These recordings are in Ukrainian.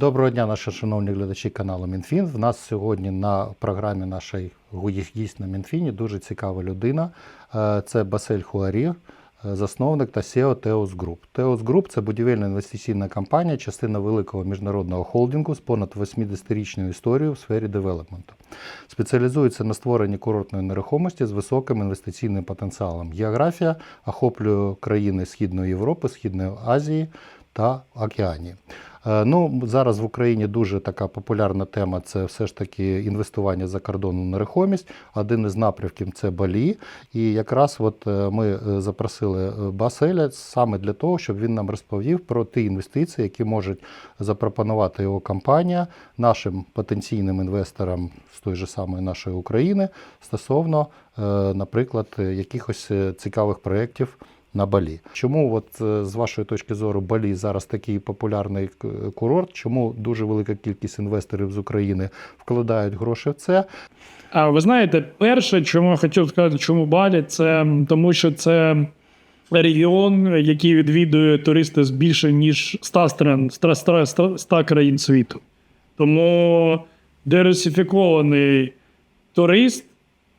Доброго дня, наші шановні глядачі каналу Мінфін. В нас сьогодні на програмі нашої гість на Мінфіні дуже цікава людина. Е, Це Басель Хуарі, е, засновник та SEO Teos Group. Teos Group – це будівельна інвестиційна компанія, частина великого міжнародного холдингу з понад 80-річною історією в сфері девелопменту. Спеціалізується на створенні курортної нерухомості з високим інвестиційним потенціалом. Географія охоплює країни Східної Європи, Східної Азії та Океанії. Е, Ну, зараз в Україні дуже така популярна тема це все ж таки інвестування за кордоном в нерухомість. Один із напрямків це Балі. І якраз от е, ми е, запросили Баселя саме для того, щоб він нам розповів про ті інвестиції, які можуть запропонувати його компанія нашим потенційним інвесторам з той же самої нашої України стосовно, наприклад, якихось цікавих проєктів на Балі. Чому, от е, з вашої точки зору, Балі зараз такий популярний курорт? Чому дуже велика кількість інвесторів з України вкладають гроші в це? А ви знаєте, перше, чому я хотів сказати, чому Балі, це тому, що це регіон, який відвідує туристи з більше ніж 100 стран, 100, 100, 100 країн світу. Тому диверсифікований турист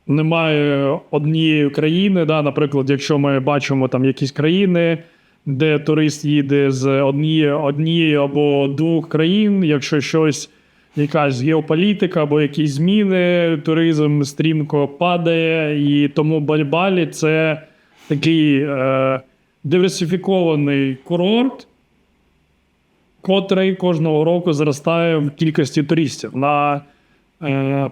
немає однієї країни. Да, наприклад, якщо ми бачимо там якісь країни, де турист їде з однієї, однієї або двох країн, якщо щось якась геополітика або якісь зміни, туризм стрімко падає, і тому Бальбалі це такий е, диверсифікований курорт, котрий кожного року зростає в кількості туристів. На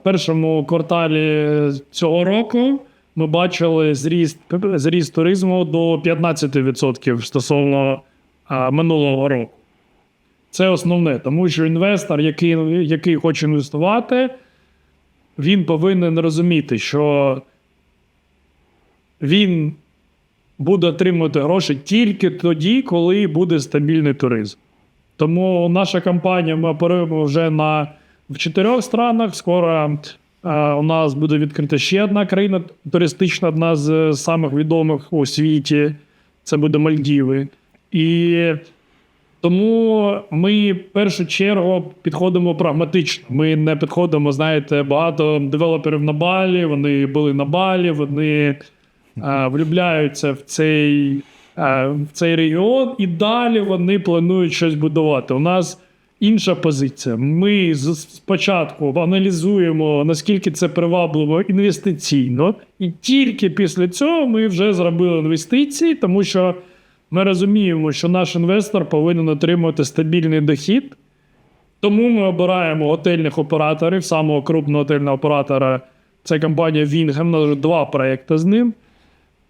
першому кварталі цього року ми бачили зріст, зріст туризму до 15% стосовно е, минулого року. Це основне, тому що інвестор, який, який хоче інвестувати, він повинен розуміти, що він буде отримувати гроші тільки тоді, коли буде стабільний туризм. Тому наша компанія ми оперуємо вже на в чотирьох странах. Скоро е, у нас буде відкрита ще одна країна туристична, одна з самих відомих у світі. Це буде Мальдіви. І тому ми в першу чергу підходимо прагматично. Ми не підходимо, знаєте, багато девелоперів на балі. Вони були на балі, вони е, влюбляються в цей, е, в цей регіон, і далі вони планують щось будувати. У нас інша позиція. Ми спочатку аналізуємо, наскільки це привабливо інвестиційно, і тільки після цього ми вже зробили інвестиції, тому що. Ми розуміємо, що наш інвестор повинен отримувати стабільний дохід. Тому ми обираємо готельних операторів. Самого крупного готельного оператора це компанія Вінгем. У нас вже два проекти з ним.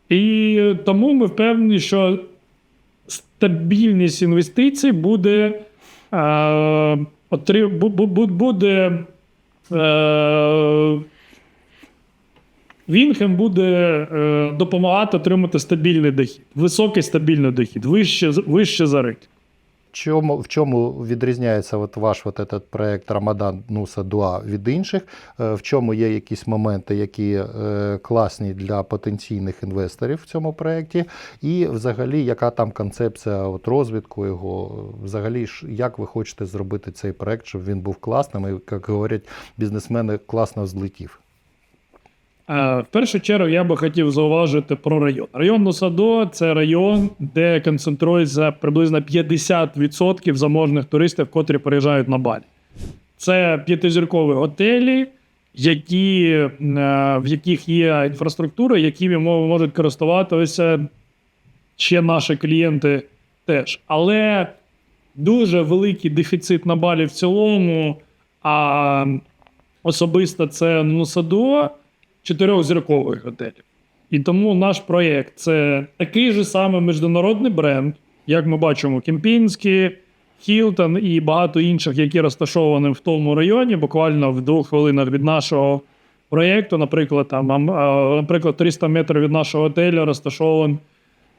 І тому ми впевнені, що стабільність інвестицій буде, е, буде е, Вінгем буде е, допомагати отримати стабільний дохід, високий стабільний дохід, вище, вище за ринок. Чому, в чому відрізняється от ваш от этот проект Рамадан Нуса Дуа від інших? Е, В чому є якісь моменти, які е, класні для потенційних інвесторів в цьому проєкті? І взагалі, яка там концепція от розвитку його? Взагалі, як ви хочете зробити цей проект, щоб він був класним і, як говорять бізнесмени, класно злетів? Е, В першу чергу я би хотів зауважити про район. Район Нусадо це район, де концентрується приблизно 50% заможних туристів, котрі приїжджають на Балі. Це п'ятизіркові готелі, які, е, в яких є інфраструктура, якими можуть користуватися ще наші клієнти теж. Але дуже великий дефіцит на Балі в цілому. А особисто це Нусадо чотирьохзіркових готелів. І тому наш проєкт це такий же самий міжнародний бренд, як ми бачимо, Кемпінський, Хілтон і багато інших, які розташовані в тому районі, буквально в двох хвилинах від нашого проєкту. Наприклад, там, наприклад, 300 метрів від нашого готелю розташований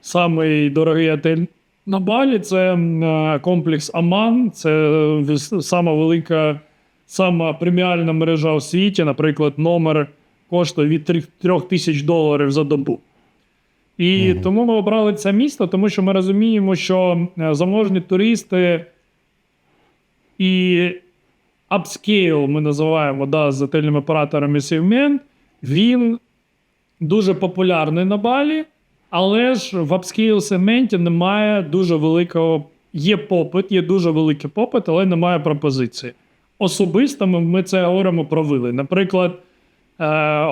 самий дорогий готель на Балі. Це комплекс Аман, це е, сама велика, сама преміальна мережа у світі. Наприклад, номер коштує від 3 тисяч доларів за добу. І тому ми обрали це місто, тому що ми розуміємо, що е, заможні туристи І upscale ми називаємо да, з готельними операторами сегмент. Він дуже популярний на Балі, але ж в upscale сегменті немає дуже великого. Є попит, є дуже великий попит, але немає пропозиції. Особисто ми, це говоримо про вили. Наприклад,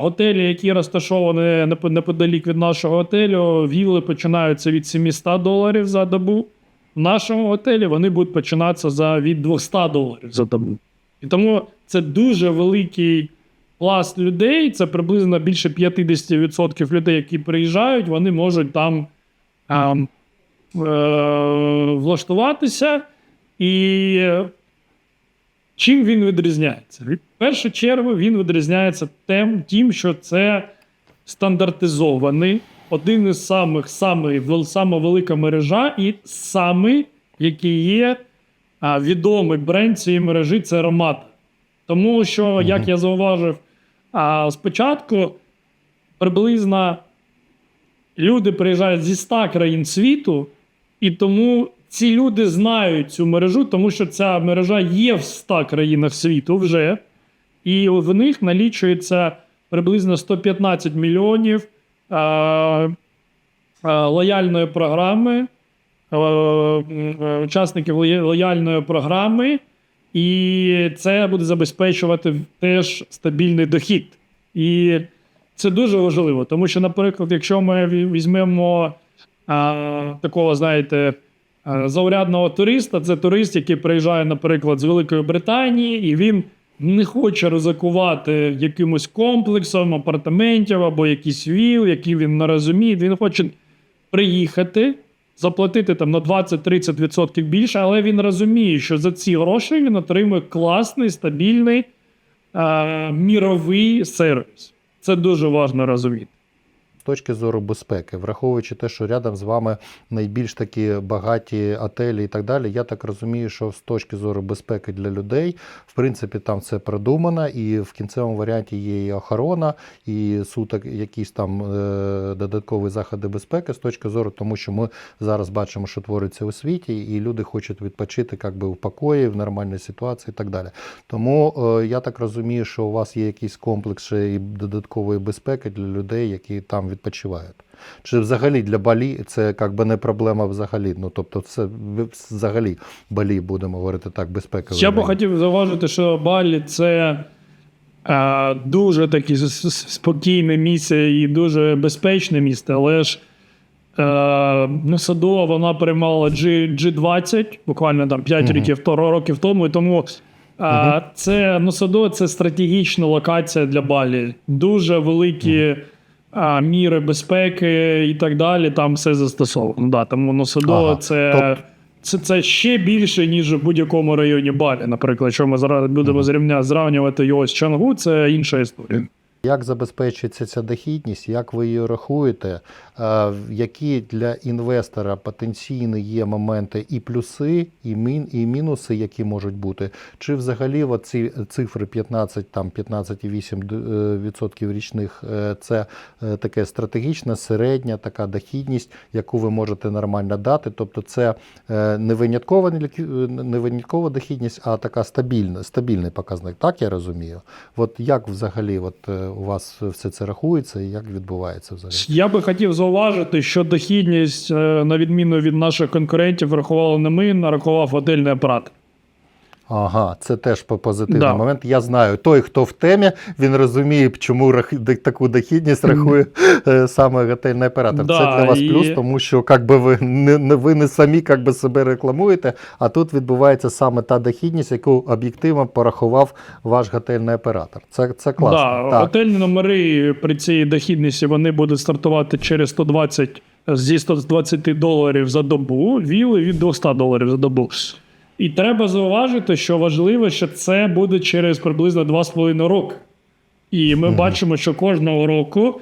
готелі, які розташовані непо- неподалік від нашого готелю, вілли починаються від 700 доларів за добу. В нашому готелі вони будуть починатися за від 200 доларів за добу. І тому це дуже великий пласт людей. Це приблизно більше 50% людей, які приїжджають, вони можуть там а, е, влаштуватися. І чим він відрізняється? В першу чергу він відрізняється тим, тим що це стандартизований, один із самих самий, сама велика мережа, і самий, який є а, відомий бренд цієї мережі це Ромата. Тому що, як я зауважив, а, спочатку приблизно люди приїжджають зі 100 країн світу, і тому ці люди знають цю мережу, тому що ця мережа є в 100 країнах світу вже, і в них налічується приблизно 115 мільйонів а, а, лояльної програми, м, учасників лоя- лояльної програми, і це буде забезпечувати теж стабільний дохід. І це дуже важливо, тому що, наприклад, якщо ми візьмемо а, такого, знаєте, заурядного туриста, це турист, який приїжджає, наприклад, з Великої Британії, і він не хоче ризикувати якимось комплексом апартаментів або якийсь віл, який він не розуміє. Він хоче приїхати, заплатити там на 20-30% більше, але він розуміє, що за ці гроші він отримує класний, стабільний міровий сервіс. Це дуже важливо розуміти. Точки зору безпеки, враховуючи те, що рядом з вами найбільш такі багаті отелі і так далі, я так розумію, що з точки зору безпеки для людей, в принципі, там все продумано, і в кінцевому варіанті є і охорона, і суток якісь там е, додаткові заходи безпеки з точки зору, тому що ми зараз бачимо, що твориться у світі, і люди хочуть відпочити як би в покої, в нормальній ситуації і так далі. Тому е, я так розумію, що у вас є якийсь комплекс і додаткової безпеки для людей, які там відпочивають. Чи взагалі для Балі це як би не проблема взагалі? Ну тобто, це взагалі Балі, будемо говорити так, безпека. Я би хотів зауважити, що Балі це е, дуже таке спокійне місце і дуже безпечне місце, але ж е, ну, Садова вона приймала G, G20 буквально там 5 Мгм. років, років тому. І тому е, це ну, Садова це стратегічна локація для Балі. Дуже великі. А, міри безпеки і так далі, там все застосовано. Да, тому Носодо Ага. це, Топ. це, це ще більше, ніж в будь-якому районі Балі. Наприклад, якщо ми зараз будемо зрівня, зрівнювати його з Чангу, це інша історія. Як забезпечується ця дохідність, як ви її рахуєте? Е, Які для інвестора потенційні є моменти і плюси, і мін, і мінуси, які можуть бути? Чи взагалі ці цифри 15, там 15,8% річних е, це е, таке стратегічна, середня така дохідність, яку ви можете нормально дати? Тобто це е, не виняткова, не виняткова дохідність, а така стабільна, стабільний показник. Так я розумію? От як взагалі от, е, у вас все це рахується і як відбувається взагалі? Я би хотів зауважити, що дохідність, е, на відміну від наших конкурентів, рахували не ми, нарахував отельний апарат. Ага, це теж по- позитивний Да. момент. Я знаю, той, хто в темі, він розуміє, чому рах... таку дохідність рахує е, саме готельний оператор. Да, це для вас і- плюс, тому що как би, ви не, не ви не самі как би, себе рекламуєте, а тут відбувається саме та дохідність, яку об'єктивно порахував ваш готельний оператор. Це, це класно. Да, так. готельні номери при цій дохідності вони будуть стартувати через 120 зі 120 доларів за добу, віли від 200 доларів за добу. І треба зауважити, що важливо, що це буде через приблизно 2,5 роки. І ми бачимо, що кожного року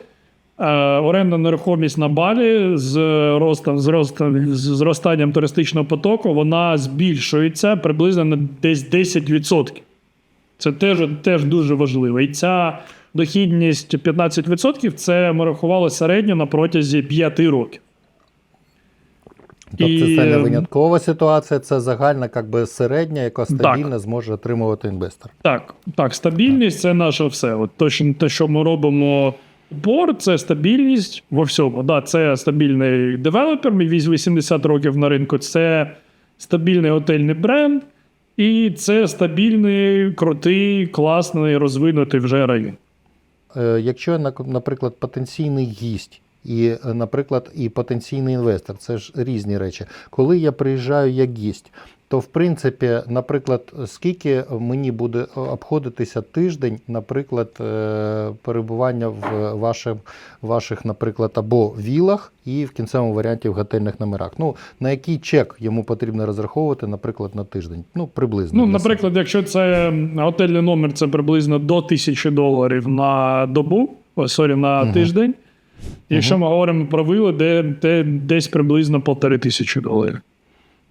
е, орендна нерухомість на Балі з ростом, з ростом з зростанням туристичного потоку вона збільшується приблизно на десь 10%. Це теж, теж дуже важливо. І ця дохідність 15% це ми рахували середньо на протязі 5 років. Тобто І, це не е, виняткова ситуація, це загальна, як би середня, яка стабільно зможе отримувати інвестор. Так, так, стабільність це наше все. От то, що, те, що ми робимо упор, це стабільність во всьому. Да, це стабільний девелопер, мій віз 80 років на ринку, це стабільний готельний бренд, і це стабільний, крутий, класний, розвинутий вже район. Е, Якщо, наприклад, потенційний гість і, е, наприклад, і потенційний інвестор, це ж різні речі. Коли я приїжджаю як гість, то в принципі, наприклад, скільки мені буде обходитися тиждень, наприклад, е, перебування в ваших, ваших, наприклад, або вілах і в кінцевому варіанті в готельних номерах. Ну, на який чек йому потрібно розраховувати, наприклад, на тиждень? Ну, приблизно. Ну, наприклад, якщо це готельний номер, це приблизно до 1000 доларів на добу, сорі, на Мгм. тиждень. Якщо ми говоримо про вилли, де, де десь приблизно полтори тисячі доларів.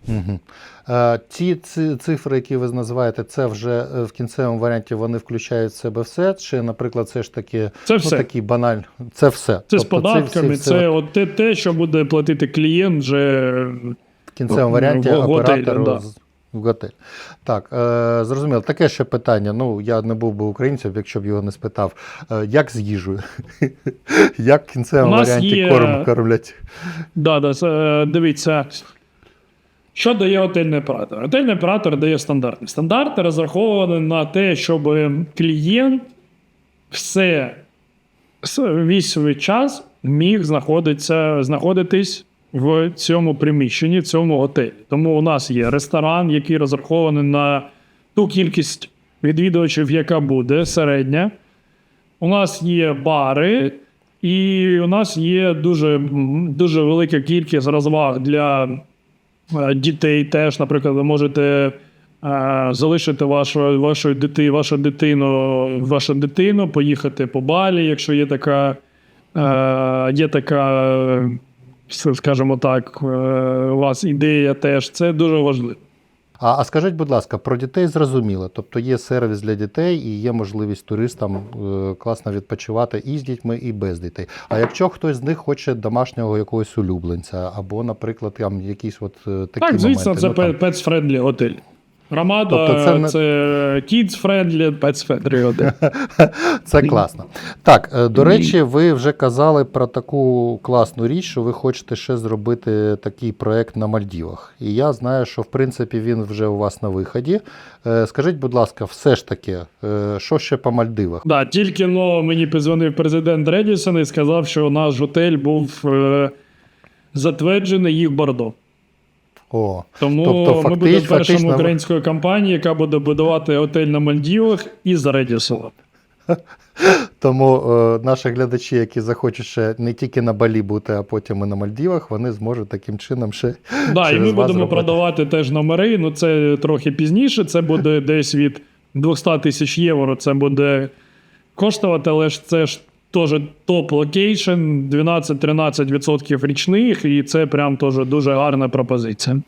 Угу. Е, ці цифри, які ви називаєте, це вже е, в кінцевому варіанті вони включають в себе все. Чи, наприклад, це ж таки Це ну, все. такий баналь. Це все. Це з Тобто податками, всі- це от те, те, що буде платити клієнт вже в кінцевому варіанті в готелі, оператору да. В готель. Так, е, зрозуміло. Таке ще питання. Ну, я не був би українцем, якщо б його не спитав. Е, як з їжею? як в кінцевому варіанті є- корм кормлять? Да, да, е, дивіться. Що дає готельний оператор? Готельний оператор дає стандарти. Стандарти розраховані на те, щоб клієнт все, весь свій час міг знаходитися, знаходитись в цьому приміщенні, в цьому готелі. Тому у нас є ресторан, який розрахований на ту кількість відвідувачів, яка буде середня. У нас є бари, і у нас є дуже, дуже велика кількість розваг для е, дітей. Теж, наприклад, ви можете е, залишити вашу, вашу, дити, вашу, дитину, вашу дитину, поїхати по балі, якщо є така, е, є така, скажімо так, е, у вас ідея теж. Це дуже важливо. А, а скажіть, будь ласка, про дітей зрозуміло. Тобто є сервіс для дітей і є можливість туристам е, класно відпочивати і з дітьми, і без дітей. А якщо хтось з них хоче домашнього якогось улюбленця, або, наприклад, там якісь от е, такі Так, звісно, моменти. це ну, там, pets friendly готель. Ромада Тобто це це, не- kids friendly, pets friendly. Це класно. Так, е, до речі, ви вже казали про таку класну річ, що ви хочете ще зробити такий проект на Мальдівах. І я знаю, що в принципі він вже у вас на виході. Е, Скажіть, будь ласка, все ж таки, е, що ще по Мальдивах? Да, тільки но мені позвонив президент Редісон і сказав, що наш готель був затверджений їх бордо. О, Тому Тобто, ми будемо першою фактично українською компанією, яка буде будувати готель на Мальдівах із Редісоном. тому е, наші глядачі, які захочуть ще не тільки на Балі бути, а потім і на Мальдівах, вони зможуть таким чином ще Да, і ми вас будемо зробити. продавати теж номери. Ну це трохи пізніше. Це буде десь від 200 тисяч євро. Це буде коштувати, але ж це ж теж топ локейшн, 12-13% річних, і це прям теж дуже гарна пропозиція.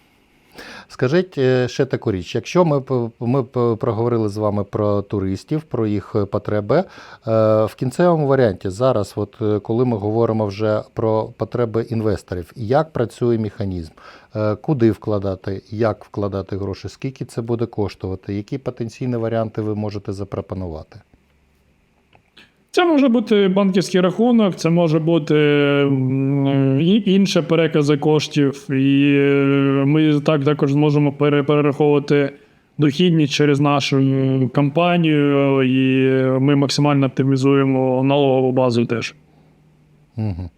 Скажіть е, ще таку річ: якщо ми, ми проговорили з вами про туристів, про їх потреби, е, в кінцевому варіанті зараз, от е, коли ми говоримо вже про потреби інвесторів, як працює механізм, куди вкладати, як вкладати гроші, скільки це буде коштувати, які потенційні варіанти ви можете запропонувати? Це може бути банківський рахунок, це може бути і інші перекази коштів, і е, ми так також зможемо перераховувати дохідність через нашу е, компанію, і ми максимально оптимізуємо налогову базу теж. Угу.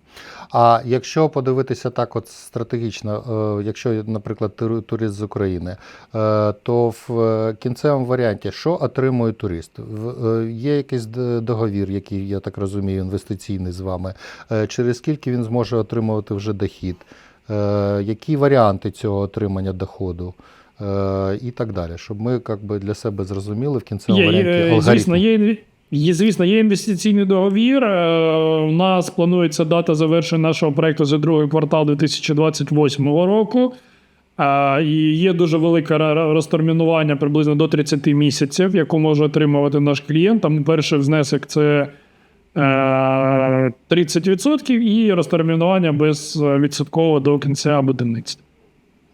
А якщо подивитися так, от стратегічно, е, якщо, наприклад, турист з України, е, то в кінцевому варіанті що отримує турист? Е, Є якийсь договір, який, я так розумію, інвестиційний з вами, через скільки він зможе отримувати вже дохід, які варіанти цього отримання доходу? І так далі, щоб ми як би, для себе зрозуміли в кінцевому варіанті алгоритм. звісно, є, є, звісно, є інвестиційний договір. Е, У нас планується дата завершення нашого проекту за другий квартал 2028 року. Е, І є дуже велике розтермінування приблизно до 30 місяців, яку може отримувати наш клієнт. Там перший внесок це е, 30% і розтермінування безвідсотково до кінця будівництва.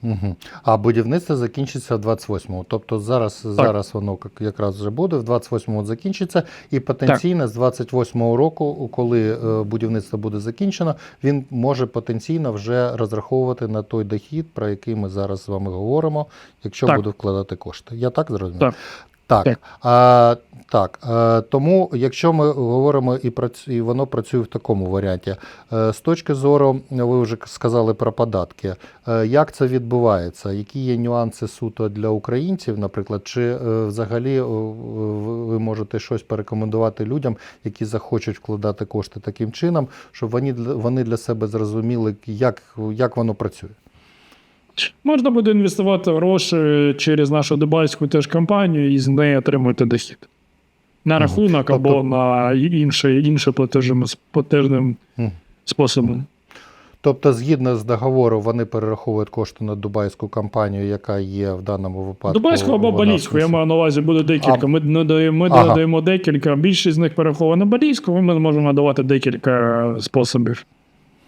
Угу. А будівництво закінчиться в 28-му. Тобто зараз, зараз воно якраз вже буде, в 28-му закінчиться, і потенційно з 28-го року, коли е, будівництво буде закінчено, він може потенційно вже розраховувати на той дохід, про який ми зараз з вами говоримо, якщо Так. буде вкладати кошти. Я так зрозумів? Так. Так. А, так. А, тому, якщо ми говоримо і, прац... і воно працює в такому варіанті, е, з точки зору, ви вже сказали про податки, е, як це відбувається? Які є нюанси суто для українців, наприклад, чи е, взагалі е, ви можете щось порекомендувати людям, які захочуть вкладати кошти таким чином, щоб вони, вони для себе зрозуміли, як, як воно працює? Можна буде інвестувати гроші через нашу дубайську теж компанію і з неї отримувати дохід. На рахунок або Тобто- на інші, інші платежним, способом. Тобто, згідно з договору, вони перераховують кошти на дубайську компанію, яка є в даному випадку. Дубайську або балійську, я маю на увазі, буде декілька. А- Ми надаємо, ми Ага. надаємо декілька. Більшість з них перехована балійську, ми можемо надавати декілька способів.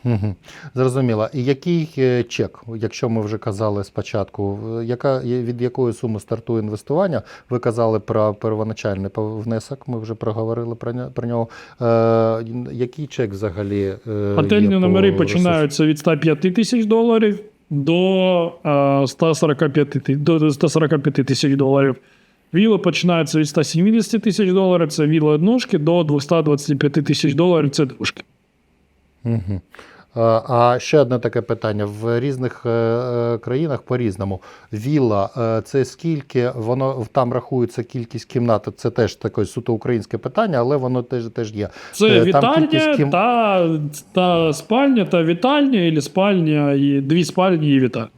Угу. Зрозуміло. І який е, чек, якщо ми вже казали спочатку, е, яка, від якої суми стартує інвестування? Ви казали про первоначальний внесок, ми вже проговорили про, про нього. Е, який чек взагалі? Е, Готельні є номери по починаються від 105 тисяч доларів до е, 145 до 145 тисяч доларів. Віли починаються від 170 тисяч доларів, це віли однушки, до 225 тисяч доларів це дружки. Угу. А ще одне таке питання: в різних е, е, країнах по-різному. Вілла е, це скільки воно там рахується кількість кімнат? Це теж таке суто українське питання, але воно теж теж є. Це там вітальня кількість кім- та, та спальня, та вітальня, і спальня, і дві спальні і вітальня.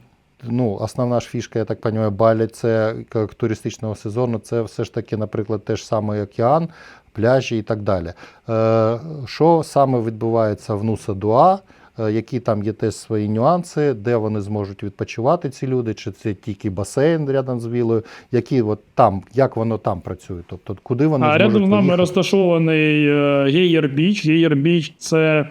Ну, основна ж фішка, я так розумію, Балі це як туристичного сезону, це все ж таки, наприклад, те ж саме океан, пляжі і так далі. Е, що саме відбувається в Нуса Дуа? Е, Які там є теж свої нюанси, де вони зможуть відпочивати ці люди, чи це тільки басейн рядом з вілою, які от там, як воно там працює? Тобто, куди вони А зможуть рядом з нами поїхати? розташований е, Гейєр Біч. Гейєр Біч це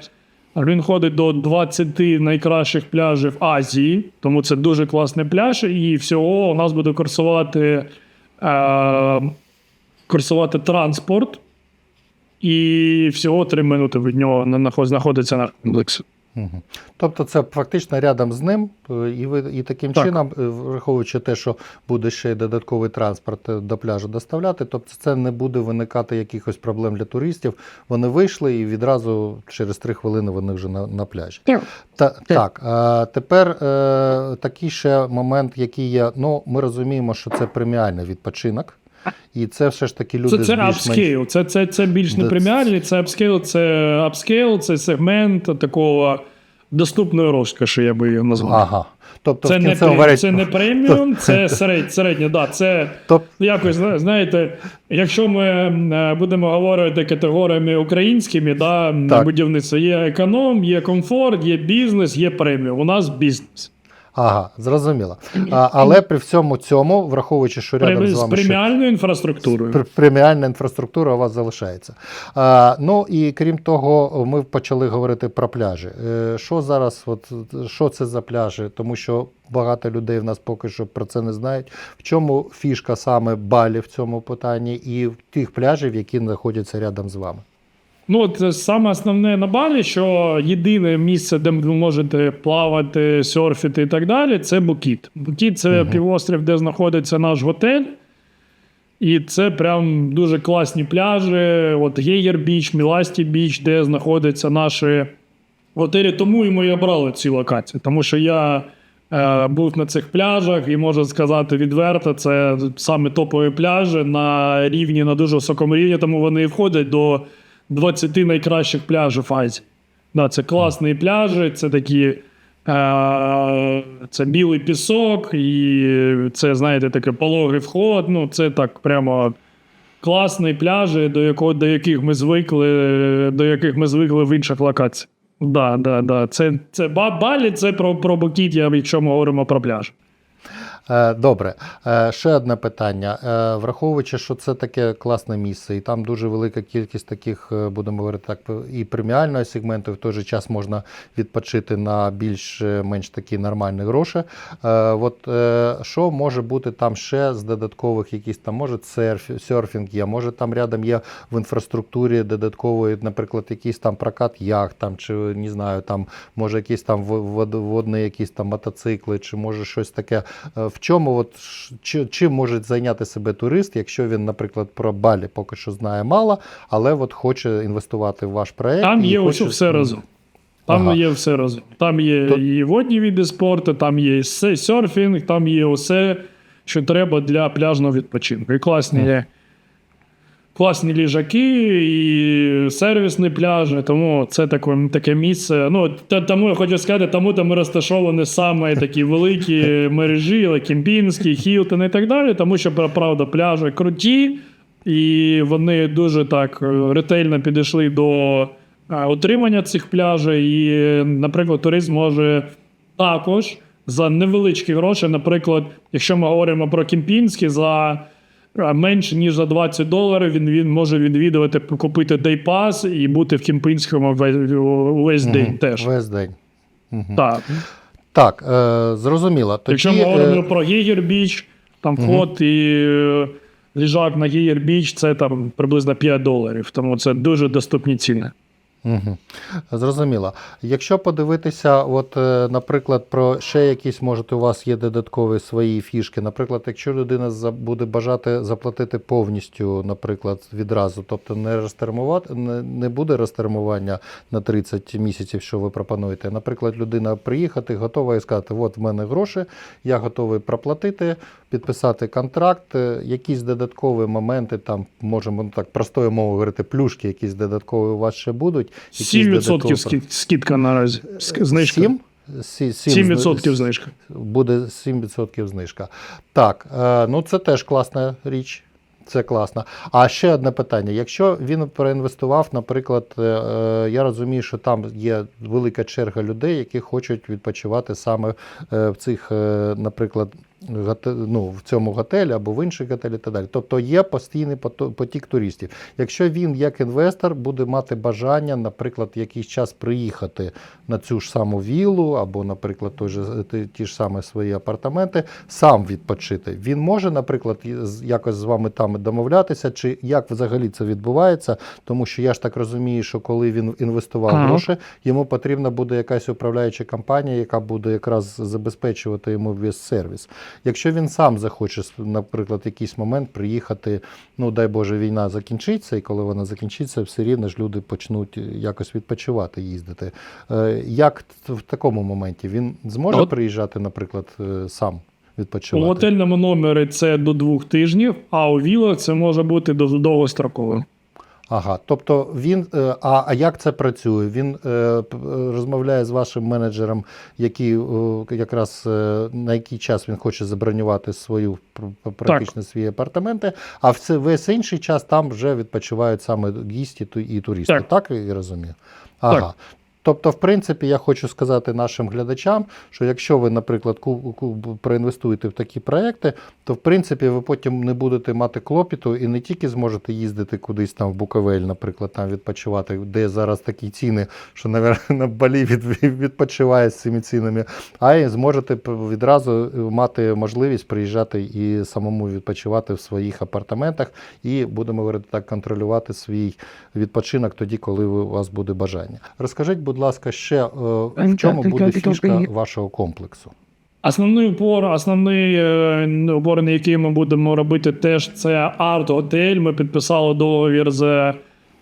він ходить до 20 найкращих пляжів Азії, тому це дуже класний пляж. І всього у нас буде курсувати, е, курсувати транспорт. І всього 3 минути від нього знаходиться наш комплекс. Тобто це фактично рядом з ним, е, і ви і таким Так. чином, е, враховуючи те, що буде ще й додатковий транспорт е, до пляжу доставляти, тобто це не буде виникати якихось проблем для туристів. Вони вийшли і відразу через три хвилини вони вже на, на пляжі. Так. Та, так, а тепер е, такий ще момент, який є. Ну, ми розуміємо, що це преміальний відпочинок, і це все ж таки люди Це, це апскейл. Це, це, це більш не преміальний, це апскейл, це апскейл, це сегмент такого доступної розкоші, я би його назвав. Ага. Тобто Це не, пре- це не преміум, це середнє, середнє, да, це Тоб- якось, знаєте, якщо ми е, будемо говорити категоріями українськими, да, Так. будівництво, є економ, є комфорт, є бізнес, є преміум. У нас бізнес. Ага, зрозуміло. А, але при всьому цьому, враховуючи, що рядом з З вами преміальною інфраструктурою. пр- преміальна інфраструктура у вас залишається. А, ну і крім того, ми почали говорити про пляжі. Е, Що зараз, от, що це за пляжі? Тому що багато людей в нас поки що про це не знають. В чому фішка саме Балі в цьому питанні і в тих пляжів, які знаходяться рядом з вами? Ну, от е, саме основне на Балі, що єдине місце, де ви можете плавати, серфити і так далі, це Букіт. Букіт це Мгм. півострів, де знаходиться наш готель. І це прям дуже класні пляжі. От Гейєр Біч, Міласті Біч, де знаходяться наші готелі. Тому і ми і обрали ці локації. Тому що я е, був на цих пляжах і можу сказати відверто, це саме топові пляжі на рівні, на дуже високому рівні, тому вони входять до 20 найкращих пляжів Азії. Да, це класні пляжі, це такі. Е, це білий пісок, і це, знаєте, таке пологий вход. Ну, це так прямо класні пляжі, до, якого, до яких ми звикли, до яких ми звикли в інших локаціях. Да, да, да. Це, це Балі, це про, про Букіт, якщо ми говоримо про пляж. Е, Добре, Е, ще одне питання. Е, Враховуючи, що це таке класне місце, і там дуже велика кількість таких, будемо говорити так, і преміального сегменту, і в той же час можна відпочити на більш-менш такі нормальні гроші. От що може бути там ще з додаткових якісь там, може серф, серфінг є, може там рядом є в інфраструктурі додаткової, наприклад, якийсь там прокат яхт, там, чи не знаю, там може якісь там водні якісь там мотоцикли, чи може щось таке. В чому от чим може зайняти себе турист, якщо він, наприклад, про Балі поки що знає мало, але от хоче інвестувати в ваш проект? Там є хоче... все разом. Там Ага. є все разом. Там є То- і водні види спорту, там є і серфінг, там є усе, що треба для пляжного відпочинку. І класні є. Класні ліжаки, і сервісні пляжі, тому це таке, таке місце. Ну, та- тому я хочу сказати, тому там розташовані саме такі великі мережі, як Кемпінський, Хілтон і так далі, тому що правда пляжі круті, і вони дуже так ретельно підійшли до утримання цих пляжів. І, наприклад, турист може також за невеличкі гроші, наприклад, якщо ми говоримо про Кемпінський, за менше ніж за 20 доларів він, він може відвідувати, купити дейпас і бути в Кемпінському весь, весь день теж. Весь день. Так. Так, е, зрозуміло. Тоді, Якщо ми е, говоримо про Гігер Біч, там вход і е, ліжак на Гігер Біч це там приблизно 5 доларів. Тому це дуже доступні ціни. Угу. Зрозуміло. Якщо подивитися, от, е, наприклад, про ще якісь, може, у вас є додаткові свої фішки. Наприклад, якщо людина буде бажати заплатити повністю, наприклад, відразу, тобто не розтермувати, не буде розтермування на 30 місяців, що ви пропонуєте. Наприклад, людина приїхати, готова і сказати, от в мене гроші, я готовий проплатити, підписати контракт, е, якісь додаткові моменти, там можемо ну, так простою мовою говорити, плюшки, якісь додаткові у вас ще будуть. якісь 7% додаткові- скидка наразі. Ск- Знижка. 7? Сі- сім 7% знижка. Буде 7% знижка. Так, е, ну це теж класна річ. Це класно. А ще одне питання: якщо він проінвестував, наприклад, е, е, я розумію, що там є велика черга людей, які хочуть відпочивати саме е, в цих, е, наприклад, ну, в цьому готелі або в інших готелі і так далі. Тобто є постійний потік туристів. Якщо він, як інвестор, буде мати бажання, наприклад, якийсь час приїхати на цю ж саму віллу, або, наприклад, той же, ті, ті ж самі свої апартаменти, сам відпочити. Він може, наприклад, якось з вами там домовлятися, чи як взагалі це відбувається, тому що я ж так розумію, що коли він інвестував Ага. гроші, йому потрібна буде якась управляюча компанія, яка буде якраз забезпечувати йому весь сервіс. Якщо він сам захоче, наприклад, в якийсь момент приїхати, ну дай Боже, війна закінчиться, і коли вона закінчиться, все рівно ж люди почнуть якось відпочивати, їздити. Е, Як в такому моменті він зможе От- приїжджати, наприклад, е, сам У готельному номері це до двох тижнів, а у вілах це може бути до- довгостроково. Ага, тобто він, е, а, а як це працює? Він е, е, розмовляє з вашим менеджером, який е, якраз е, на який час він хоче забронювати свою пр- пр- практично свої апартаменти, а все весь інший час там вже відпочивають саме гісті і туристи. Так, Так. я розумію? Ага. Тобто, в принципі, я хочу сказати нашим глядачам, що якщо ви, наприклад, проінвестуєте в такі проекти, то в принципі ви потім не будете мати клопіту і не тільки зможете їздити кудись там в Буковель, наприклад, там відпочивати, де зараз такі ціни, що навер- на Балі від, відпочиває з цими цінами, а й зможете відразу мати можливість приїжджати і самому відпочивати в своїх апартаментах, і будемо говорити так, контролювати свій відпочинок тоді, коли у вас буде бажання. Розкажіть, будь ласка, ще е, в чому буде фішка вашого комплексу? Основний упор, основний е, упор, на який ми будемо робити, теж це арт-готель. Ми підписали договір з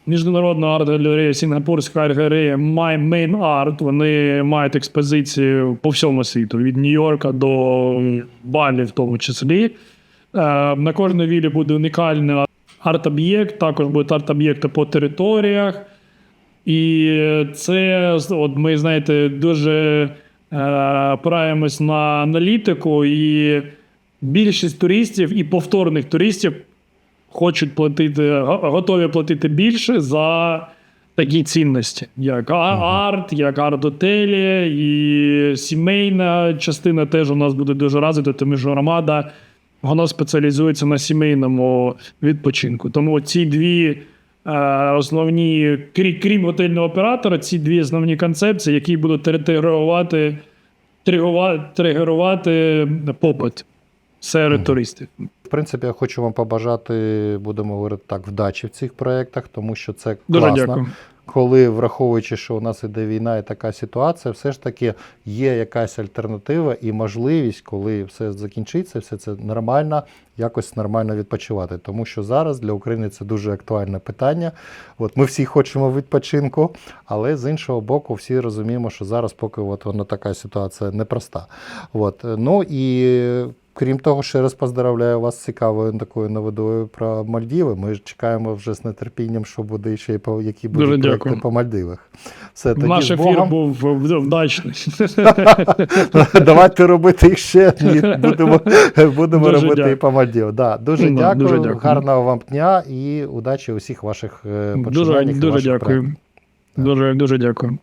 міжнародною арт-галереєю Сінгапурська арт-галерея My Main Art. Вони мають експозиції по всьому світу, від Нью-Йорка до Балі, в тому числі. Е, На кожній вілі буде унікальний арт-об'єкт, також будуть арт-об'єкти по територіях. І це от ми, знаєте, дуже е, опираємось на аналітику, і більшість туристів і повторних туристів хочуть платити, готові платити більше за такі цінності, як арт, як арт-отелі, і сімейна частина теж у нас буде дуже развита, тому що громада вона спеціалізується на сімейному відпочинку. Тому ці дві основні, крім, крім готельного оператора, ці дві основні концепції, які будуть тригерувати, тригерувати, попит серед туристів. В принципі, я хочу вам побажати, будемо говорити так, вдачі в цих проєктах, тому що це Дуже дякую. Коли враховуючи, що у нас іде війна і така ситуація, все ж таки є якась альтернатива і можливість, коли все закінчиться, все це нормально, якось нормально відпочивати. Тому що зараз для України це дуже актуальне питання. От ми всі хочемо відпочинку, але з іншого боку, всі розуміємо, що зараз поки от вона така ситуація непроста. От. Ну і крім того, ще раз поздравляю вас з цікавою такою новиною про Мальдіви. Ми чекаємо вже з нетерпінням, що буде ще й по які будуть Дуже проекти дякую. по Мальдивах. Все, тоді Наш ефір Богом. був вдачний. Давайте робити їх ще. Будемо будемо Дуже робити дякую. і по Мальдівах. Да, дуже, Ну, дякую, дуже дякую. гарного вам дня і удачі у всіх ваших е, Дуже, починаннях. і дуже ваших дякую. Дуже, дуже дякую.